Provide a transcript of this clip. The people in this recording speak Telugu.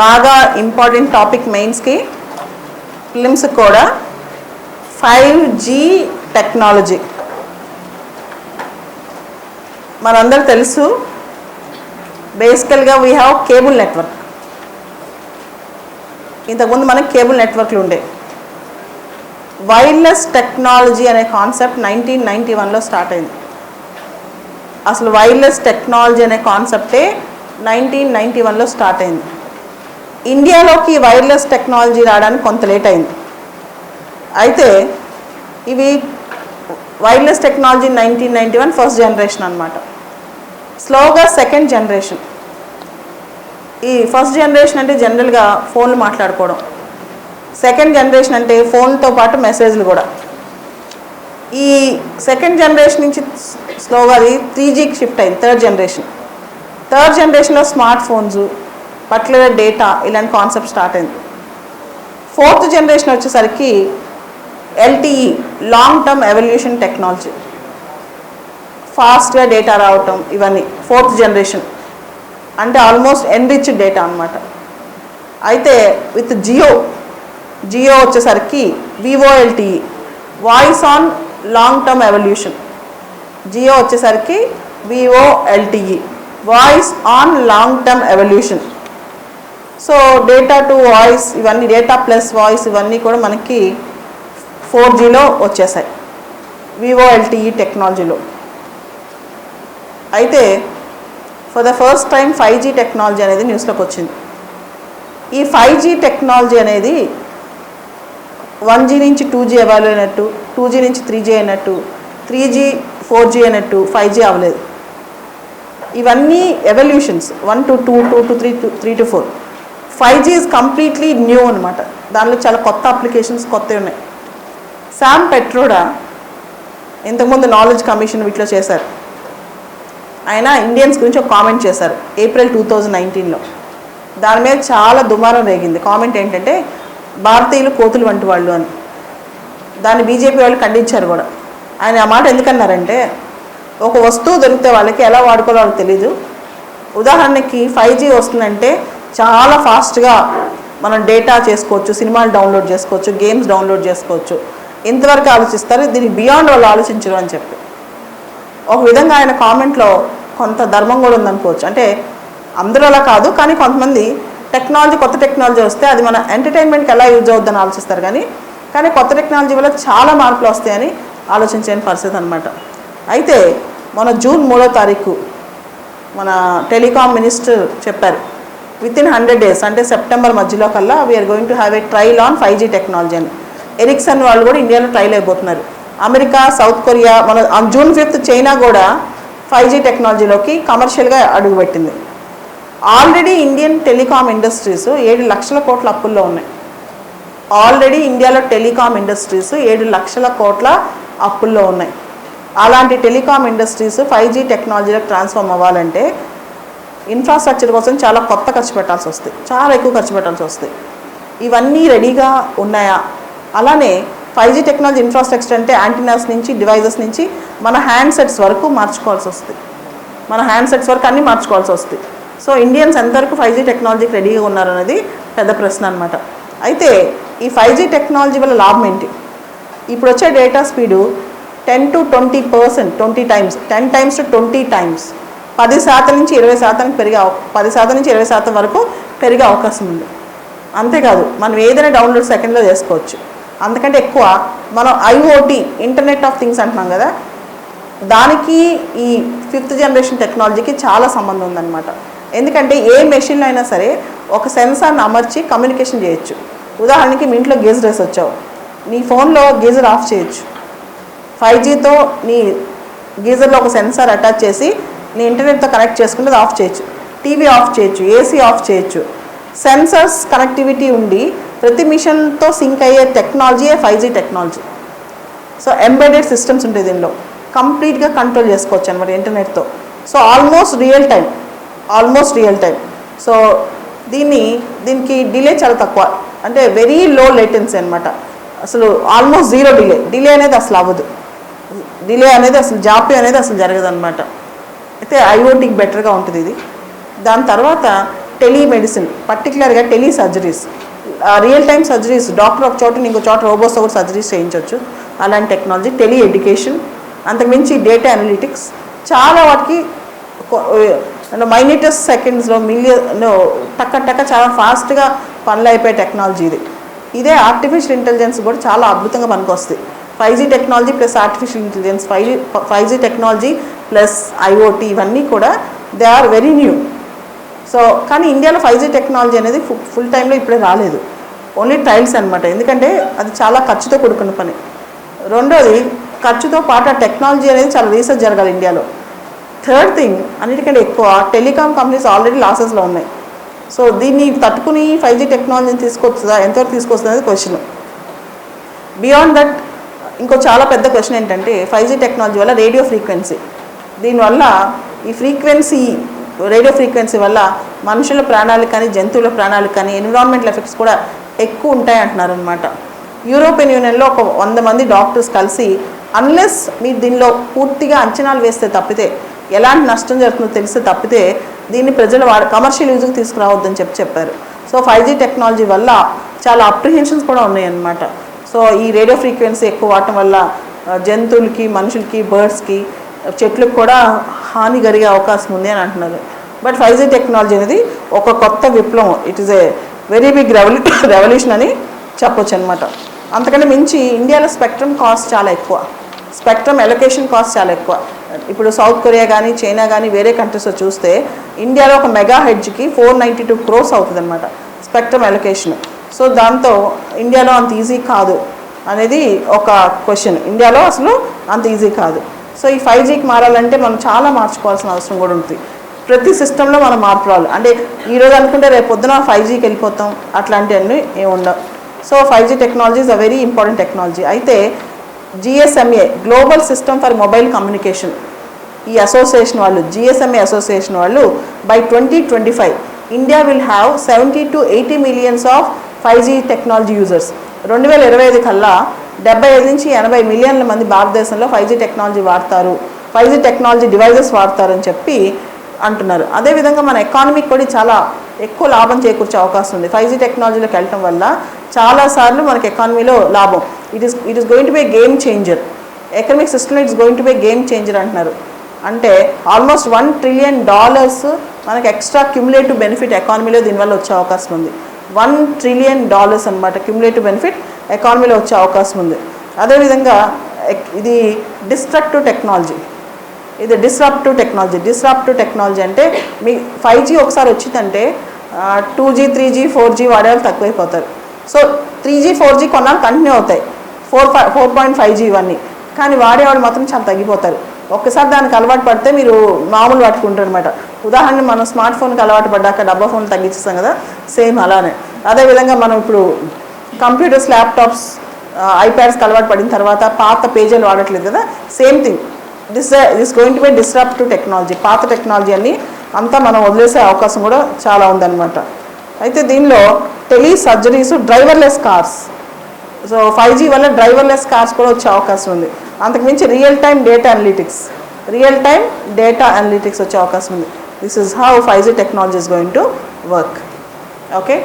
బాగా ఇంపార్టెంట్ టాపిక్ మెయిన్స్కి ఫిలిమ్స్ కూడా ఫైవ్ జీ టెక్నాలజీ మనందరూ తెలుసు బేసికల్గా వీ హ్యావ్ కేబుల్ నెట్వర్క్ ఇంతకుముందు మనకి కేబుల్ నెట్వర్క్లు ఉండే. వైర్లెస్ టెక్నాలజీ అనే కాన్సెప్ట్ నైన్టీన్ నైంటీ వన్లో స్టార్ట్ అయింది. అసలు వైర్లెస్ టెక్నాలజీ అనే కాన్సెప్టే నైన్టీన్ నైంటీ వన్లో స్టార్ట్ అయింది. ఇండియాలోకి వైర్లెస్ టెక్నాలజీ రావడానికి కొంత లేట్ అయింది. అయితే ఇవి wireless technology nineteen ninety one first generation అనమాట స్లోగా సెకండ్ జనరేషన్. ఈ ఫస్ట్ జనరేషన్ అంటే జనరల్గా ఫోన్లు మాట్లాడుకోవడం. సెకండ్ జనరేషన్ అంటే ఫోన్తో పాటు మెసేజ్లు కూడా. ఈ సెకండ్ జనరేషన్ నుంచి స్లోగా అది త్రీ జీకి షిఫ్ట్ అయింది థర్డ్ జనరేషన్. థర్డ్ జనరేషన్లో స్మార్ట్ ఫోన్స్ పర్టికులర్ డేటా ఇలాంటి కాన్సెప్ట్ స్టార్ట్ అయింది. ఫోర్త్ జనరేషన్ వచ్చేసరికి LTE long term evolution technology ఫాస్ట్గా డేటా రావటం ఇవన్నీ ఫోర్త్ జనరేషన్ అంటే ఆల్మోస్ట్ ఎన్రిచ్ డేటా అనమాట అయితే విత్ జియో జియో వచ్చేసరికి VoLTE voice on long term evolution Jio వచ్చేసరికి VoLTE voice on long term evolution so data to voice ఇవన్నీ డేటా ప్లస్ వాయిస్ ఇవన్నీ కూడా మనకి ఫోర్ జీలో వచ్చేసాయి. వివోఎల్టీఈ టెక్నాలజీలో. అయితే for the first time five G technology అనేది న్యూస్లోకి వచ్చింది. ఈ ఫైవ్ జీ టెక్నాలజీ అనేది వన్ జీ నుంచి టూ జీ అవాల్వ్ అయినట్టు టూ జీ నుంచి త్రీ జీ అయినట్టు త్రీ జీ ఫోర్ జీ అయినట్టు ఫైవ్ జీ అవ్వలేదు. ఇవన్నీ evolutions one to two two to three to three to four five G is completely new అనమాట దానిలో చాలా కొత్త అప్లికేషన్స్ కొత్తవి ఉన్నాయి. శామ్ పెట్రోడా ఇంతకుముందు నాలెడ్జ్ కమిషన్ వీటిలో చేశారు. ఆయన ఇండియన్స్ గురించి ఒక కామెంట్ చేశారు ఏప్రిల్ టూ థౌజండ్ నైన్టీన్లో దాని మీద చాలా దుమారం రేగింది. కామెంట్ ఏంటంటే భారతీయులు కోతులు వంటి వాళ్ళు అని. దాన్ని బీజేపీ వాళ్ళు ఖండించారు కూడా. ఆయన ఆ మాట ఎందుకన్నారంటే ఒక వస్తువు దొరికితే వాళ్ళకి ఎలా వాడుకోవాలో వాళ్ళకి తెలీదు. ఉదాహరణకి ఫైవ్ జీ వస్తుందంటే చాలా ఫాస్ట్గా మనం డేటా చేసుకోవచ్చు సినిమాలు డౌన్లోడ్ చేసుకోవచ్చు గేమ్స్ డౌన్లోడ్ చేసుకోవచ్చు. ఇంతవరకు ఆలోచిస్తారు దీనికి బియాండ్ వాళ్ళు ఆలోచించరు అని చెప్పి. ఒక విధంగా ఆయన కామెంట్లో కొంత ధర్మం కూడా ఉందనుకోవచ్చు. అంటే అందరూ అలా కాదు కానీ కొంతమంది టెక్నాలజీ కొత్త టెక్నాలజీ వస్తే అది మన ఎంటర్టైన్మెంట్కి ఎలా యూజ్ అవుద్దని ఆలోచిస్తారు కానీ కానీ కొత్త టెక్నాలజీ వల్ల చాలా మార్పులు వస్తాయని ఆలోచించే పరిస్థితి అనమాట అయితే మన జూన్ మూడో తారీఖు మన టెలికాం మినిస్టర్ చెప్పారు. విత్ ఇన్ హండ్రెడ్ డేస్ అంటే సెప్టెంబర్ మధ్యలో కల్లా we're going to have a trial on five G technology అని. ఎరిక్సన్ వాళ్ళు కూడా ఇండియాలో ట్రైల్ అయిపోతున్నారు. అమెరికా సౌత్ కొరియా మన జూన్ ఫిఫ్త్ చైనా కూడా ఫైవ్ జీ టెక్నాలజీలోకి కమర్షియల్గా అడుగుపెట్టింది. ఆల్రెడీ ఇండియన్ టెలికాం ఇండస్ట్రీస్ ఏడు లక్షల కోట్ల అప్పుల్లో ఉన్నాయి. ఆల్రెడీ ఇండియాలో టెలికాం ఇండస్ట్రీస్ ఏడు లక్షల కోట్ల అప్పుల్లో ఉన్నాయి. అలాంటి టెలికాం ఇండస్ట్రీస్ ఫైవ్ జీ టెక్నాలజీలో ట్రాన్స్ఫార్మ్ అవ్వాలంటే ఇన్ఫ్రాస్ట్రక్చర్ కోసం చాలా కొత్త ఖర్చు పెట్టాల్సి వస్తుంది. చాలా ఎక్కువ ఖర్చు పెట్టాల్సి వస్తుంది. ఇవన్నీ రెడీగా ఉన్నాయా? అలానే ఫైవ్ జీ టెక్నాలజీ ఇన్ఫ్రాస్ట్రక్చర్ అంటే యాంటీనాస్ నుంచి డివైజెస్ నుంచి మన హ్యాండ్సెట్స్ వరకు మార్చుకోవాల్సి వస్తుంది. మన హ్యాండ్సెట్స్ వరకు అన్నీ మార్చుకోవాల్సి వస్తుంది. సో ఇండియన్స్ ఎంతవరకు ఫైవ్ జీ టెక్నాలజీకి రెడీగా ఉన్నారనేది పెద్ద ప్రశ్న అనమాట అయితే ఈ ఫైవ్ జీ టెక్నాలజీ వల్ల లాభం ఏంటి? ఇప్పుడు వచ్చే data speed ten to twenty percent twenty times ten times to twenty times పది శాతం నుంచి ఇరవై శాతానికి పెరిగే పది శాతం నుంచి ఇరవై శాతం వరకు పెరిగే అవకాశం ఉంది. అంతేకాదు మనం ఏదైనా డౌన్లోడ్ సెకండ్లో చేసుకోవచ్చు. అందుకంటే ఎక్కువ మనం ఐఓటీ ఇంటర్నెట్ ఆఫ్ థింగ్స్ అంటున్నాం కదా దానికి ఈ ఫిఫ్త్ జనరేషన్ టెక్నాలజీకి చాలా సంబంధం ఉందన్నమాట. ఎందుకంటే ఏ మెషిన్లో అయినా సరే ఒక సెన్సార్ని అమర్చి కమ్యూనికేషన్ చేయొచ్చు. ఉదాహరణకి మీ ఇంట్లో గీజర్ వేసి వచ్చావు. నీ ఫోన్లో గీజర్ ఆఫ్ చేయొచ్చు. ఫైవ్ జీతో నీ గీజర్లో ఒక సెన్సార్ అటాచ్ చేసి నీ ఇంటర్నెట్తో కనెక్ట్ చేసుకుంటే ఆఫ్ చేయొచ్చు. టీవీ ఆఫ్ చేయొచ్చు ఏసీ ఆఫ్ చేయొచ్చు. సెన్సర్స్ కనెక్టివిటీ ఉండి ప్రతి మిషన్తో సింక్ అయ్యే టెక్నాలజీయే five G technology. So embedded systems ఉంటాయి దీనిలో. కంప్లీట్గా కంట్రోల్ చేసుకోవచ్చు అనమాట ఇంటర్నెట్తో. So almost real time almost real time so దీన్ని దీనికి డిలే చాలా తక్కువ. అంటే వెరీ లో లేటెన్సీ అనమాట అసలు ఆల్మోస్ట్ జీరో డిలే. డిలే అనేది అసలు అవ్వదు. డిలే అనేది అసలు జాప్యం అనేది అసలు జరగదు అనమాట అయితే ఐఓటీకి బెటర్గా ఉంటుంది ఇది. దాని తర్వాత టెలిమెడిసిన్ పర్టికులర్గా tele surgeries real time surgeries doctor ఒక చోట ఇంకో చోట రోబోస్తో కూడా సర్జరీస్ చేయించవచ్చు అలాంటి టెక్నాలజీ టెలి ఎడ్యుకేషన్ అంతకుమించి డేటా అనలిటిక్స్ చాలా వాటికి మైనిటస్ సెకండ్స్లో మిలియన్ టక్క టక్క చాలా ఫాస్ట్గా పనులు అయిపోయే టెక్నాలజీ ఇది. ఇదే ఆర్టిఫిషియల్ ఇంటెలిజెన్స్ కూడా చాలా అద్భుతంగా పనికొస్తుంది. Five G technology plus artificial intelligence five five G technology plus IoT ఇవన్నీ కూడా they are very new. So కానీ ఇండియాలో ఫైవ్ జీ టెక్నాలజీ అనేది ఫు- ఫుల్ టైంలో ఇప్పుడే రాలేదు. ఓన్లీ ట్రయల్స్ అనమాట ఎందుకంటే అది చాలా ఖర్చుతో కూడుకున్న పని. రెండోది ఖర్చుతో పాటు ఆ టెక్నాలజీ అనేది చాలా రీసెర్చ్ జరగాలి ఇండియాలో. థర్డ్ థింగ్ అన్నిటికంటే ఎక్కువ టెలికాం కంపెనీస్ ఆల్రెడీ లాసెస్లో ఉన్నాయి. సో దీన్ని తట్టుకుని ఫైవ్ జీ టెక్నాలజీని తీసుకొస్తుందా ఎంతవరకు తీసుకొస్తుందనేది క్వశ్చన్. బియాండ్ దట్ ఇంకో చాలా పెద్ద క్వశ్చన్ ఏంటంటే ఫైవ్ జీ టెక్నాలజీ వల్ల రేడియో ఫ్రీక్వెన్సీ దీనివల్ల ఈ ఫ్రీక్వెన్సీ రేడియో ఫ్రీక్వెన్సీ వల్ల మనుషుల ప్రాణాలు కానీ జంతువుల ప్రాణాలు కానీ ఎన్విరాన్మెంటల్ ఎఫెక్ట్స్ కూడా ఎక్కువ ఉంటాయి అంటున్నారు అనమాట యూరోపియన్ యూనియన్లో ఒక వంద మంది డాక్టర్స్ కలిసి అన్లెస్ మీరు దీనిలో పూర్తిగా అంచనాలు వేస్తే తప్పితే ఎలాంటి నష్టం జరుగుతుందో తెలిస్తే తప్పితే దీన్ని ప్రజలు వాడ కమర్షియల్ యూజ్కి తీసుకురావద్దని చెప్పి చెప్పారు. సో ఫైవ్ జీ టెక్నాలజీ వల్ల చాలా అప్రిహెన్షన్స్ కూడా ఉన్నాయన్నమాట సో ఈ రేడియో ఫ్రీక్వెన్సీ ఎక్కువ వాడటం వల్ల జంతువులకి మనుషులకి బర్డ్స్కి చెట్లకు కూడా హాని జరిగే అవకాశం ఉంది అని అంటున్నారు. బట్ ఫైవ్ జీ టెక్నాలజీ అనేది ఒక కొత్త విప్లవం. It is a very big revolu revolution అని చెప్పొచ్చు అనమాట అంతకంటే మించి ఇండియాలో స్పెక్ట్రమ్ కాస్ట్ చాలా ఎక్కువ. స్పెక్ట్రమ్ ఎలొకేషన్ కాస్ట్ చాలా ఎక్కువ. ఇప్పుడు సౌత్ కొరియా కానీ చైనా కానీ వేరే కంట్రీస్లో చూస్తే ఇండియాలో ఒక మెగా హెడ్జ్కి ఫోర్ నైంటీ టూ క్రోర్స్ అవుతుంది అనమాట స్పెక్ట్రమ్ ఎలొకేషన్ సో దాంతో ఇండియాలో అంత ఈజీ కాదు అనేది ఒక క్వశ్చన్. ఇండియాలో అసలు అంత ఈజీ కాదు. సో ఈ ఫైవ్ జీకి మారాలంటే మనం చాలా మార్చుకోవాల్సిన అవసరం కూడా ఉంటుంది. ప్రతి సిస్టంలో మనం మార్పు రావాలి అంటే ఈరోజు అనుకుంటే రేపు పొద్దున ఫైవ్ జీకి వెళ్ళిపోతాం. అట్లాంటివన్నీ ఏమి ఉండవు. So five G technology is a very important technology. అయితే GSMA global system for mobile communication. ఈ అసోసియేషన్ వాళ్ళు జిఎస్ఎంఏ అసోసియేషన్ వాళ్ళు by twenty twenty five India will have seventy to eighty millions of five G technology users. రెండు వేల ఇరవై ఐదు కల్లా డెబ్బై ఐదు నుంచి ఎనభై మిలియన్ల మంది భారతదేశంలో ఫైవ్ జీ టెక్నాలజీ వాడతారు. ఫైవ్ జీ టెక్నాలజీ డివైజెస్ వాడతారని చెప్పి అంటున్నారు. అదేవిధంగా మన ఎకానమీకి కూడా చాలా ఎక్కువ లాభం చేకూర్చే అవకాశం ఉంది. ఫైవ్ జీ టెక్నాలజీలోకి వెళ్ళటం వల్ల చాలాసార్లు మనకి ఎకానమీలో లాభం. It is it is going to be game changer economic system it's going to be game changer అంటున్నారు. అంటే ఆల్మోస్ట్ వన్ ట్రిలియన్ డాలర్స్ మనకి ఎక్స్ట్రా క్యుములేటివ్ బెనిఫిట్ ఎకానమీలో దీనివల్ల వచ్చే అవకాశం ఉంది. వన్ ట్రిలియన్ డాలర్స్ అనమాట క్యుములేటివ్ బెనిఫిట్ ఎకానమీలో వచ్చే అవకాశం ఉంది. అదేవిధంగా ఇది డిస్ట్రక్టివ్ టెక్నాలజీ. ఇది డిస్రాప్టివ్ టెక్నాలజీ. డిస్రాప్టివ్ టెక్నాలజీ అంటే మీ ఫైవ్ జీ ఒకసారి వచ్చిందంటే two G three G four G వాడేవాళ్ళు తక్కువైపోతారు. So three G four G కొన్నాళ్ళు కంటిన్యూ అవుతాయి. Four five four point five G ఇవన్నీ. కానీ వాడేవాళ్ళు మాత్రం చాలా తగ్గిపోతారు. ఒక్కసారి దానికి అలవాటు పడితే మీరు మామూలు పట్టుకుంటారు అనమాట ఉదాహరణ మనం స్మార్ట్ ఫోన్కి అలవాటు పడ్డాక డబ్బా ఫోన్ తగ్గించేస్తాం కదా సేమ్ అలానే. అదేవిధంగా మనం ఇప్పుడు కంప్యూటర్స్ ల్యాప్టాప్స్ ఐప్యాడ్స్కి అలవాటు పడిన తర్వాత పాత పేజీలు వాడట్లేదు కదా same thing. This this going to be disruptive technology. పాత టెక్నాలజీ అని అంతా మనం వదిలేసే అవకాశం కూడా చాలా ఉందన్నమాట. అయితే దీనిలో tele surgeries driverless cars so five G వల్ల డ్రైవర్లెస్ కార్స్ కూడా వచ్చే అవకాశం ఉంది. అంతకుమించి real time data analytics real time data analytics వచ్చే అవకాశం ఉంది. This is how five G technology is going to work okay